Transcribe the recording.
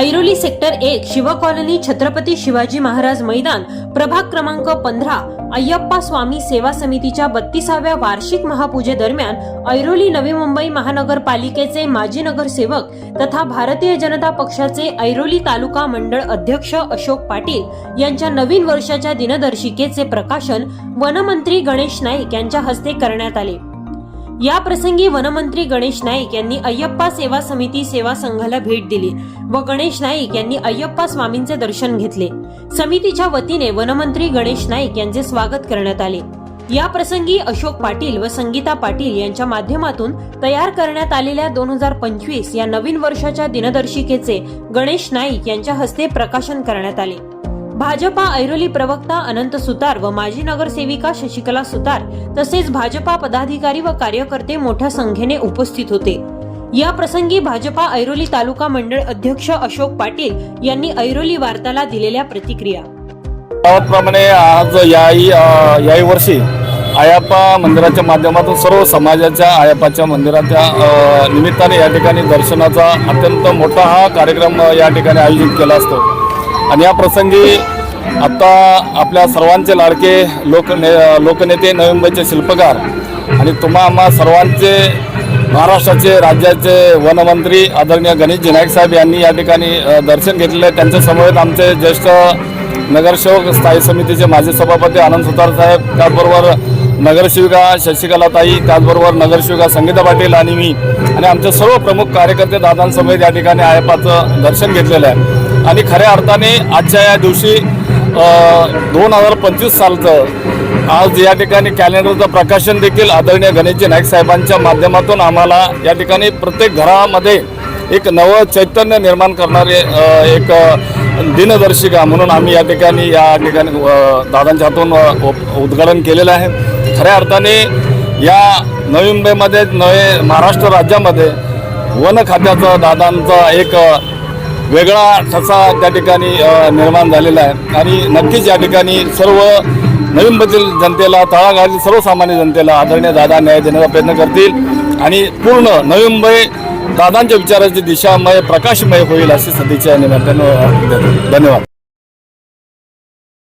Airoli sector एक शिवकॉलनी छत्रपती शिवाजी महाराज मैदान प्रभाग क्रमांक पंधरा अय्यप्पा स्वामी सेवा समितीच्या बत्तीसाव्या वार्षिक महापूजेदरम्यान ऐरोली नवी मुंबई महानगरपालिकेचे माजी नगरसेवक तथा भारतीय जनता पक्षाचे ऐरोली तालुका मंडळ अध्यक्ष अशोक पाटील यांच्या नवीन वर्षाच्या दिनदर्शिकेचे प्रकाशन वनमंत्री गणेश नाईक यांच्या हस्ते करण्यात आले. या प्रसंगी वनमंत्री गणेश नाईक यांनी अय्यप्पा सेवा समिती सेवा संघाला भेट दिली व गणेश नाईक यांनी अय्यप्पा स्वामींचे दर्शन घेतले. समितीच्या वतीने वनमंत्री गणेश नाईक यांचे स्वागत करण्यात आले. या प्रसंगी अशोक पाटील व संगीता पाटील यांच्या माध्यमातून तयार करण्यात आलेल्या दोन हजार पंचवीस या नवीन वर्षाच्या दिनदर्शिकेचे गणेश नाईक यांच्या हस्ते प्रकाशन करण्यात आले. भाजपा ऐरोली प्रवक्ता अनंत सुतार व माजी नगरसेविका शशिकला सुतार तसेच भाजपा पदाधिकारी व कार्यकर्ते मोठ्या संख्येने उपस्थित होते. या प्रसंगी भाजपा ऐरोली तालुका मंडळ अध्यक्ष अशोक पाटील यांनी ऐरोली वार्ताला दिलेल्या प्रतिक्रिया. त्याप्रमाणे आज याही याही वर्षी आयाप्पा मंदिराच्या माध्यमातून सर्व समाजाच्या आयापाच्या मंदिराच्या निमित्ताने या ठिकाणी दर्शनाचा अत्यंत मोठा हा कार्यक्रम या ठिकाणी आयोजित केला असतो. आणि या प्रसंगी आत्ता आपल्या सर्वांचे लाडके लोकने लोकनेते नवी मुंबईचे शिल्पकार आणि तुम्हा आम्हा सर्वांचे महाराष्ट्राचे राज्याचे वनमंत्री आदरणीय गणेशजी नाईक साहेब यांनी या ठिकाणी दर्शन घेतलेले आहे. त्यांच्या आमचे ज्येष्ठ नगरसेवक स्थायी समितीचे माजी सभापती आनंद सुतार साहेब त्याचबरोबर नगरसेविका शशिकलाताई त्याचबरोबर नगरसेविका संगीता पाटील आणि मी आणि आमचे सर्व प्रमुख कार्यकर्ते दादांसमवेत या ठिकाणी आयपाचं दर्शन घेतलेलं आहे. आणि खऱ्या अर्थाने आजच्या या दिवशी दोन हजार पंचवीस सालचं आज या ठिकाणी कॅलेंडरचं प्रकाशन देखील आदरणीय गणेशजी नाईक साहेबांच्या माध्यमातून आम्हाला या ठिकाणी प्रत्येक घरामध्ये एक नवं चैतन्य निर्माण करणारे एक दिनदर्शिका म्हणून आम्ही या ठिकाणी या ठिकाणी दादांच्या हातून उद्घाटन केलेलं आहे. खऱ्या अर्थाने या नवी मुंबईमध्ये नवे महाराष्ट्र राज्यामध्ये वन खात्याचं दादांचा एक वेगळा ठसा त्या ठिकाणी निर्माण झालेला आहे. आणि नक्कीच या ठिकाणी सर्व नवीन बदल जनतेला तळागाळातील सर्वसामान्य जनतेला आदरणीय दादा न्याय देण्याचा प्रयत्न करतील. आणि पूर्ण नवी मुंबई दादांच्या विचाराची दिशामय प्रकाशमय होईल अशी सध्याच्या या निमित्तानं धन्यवाद.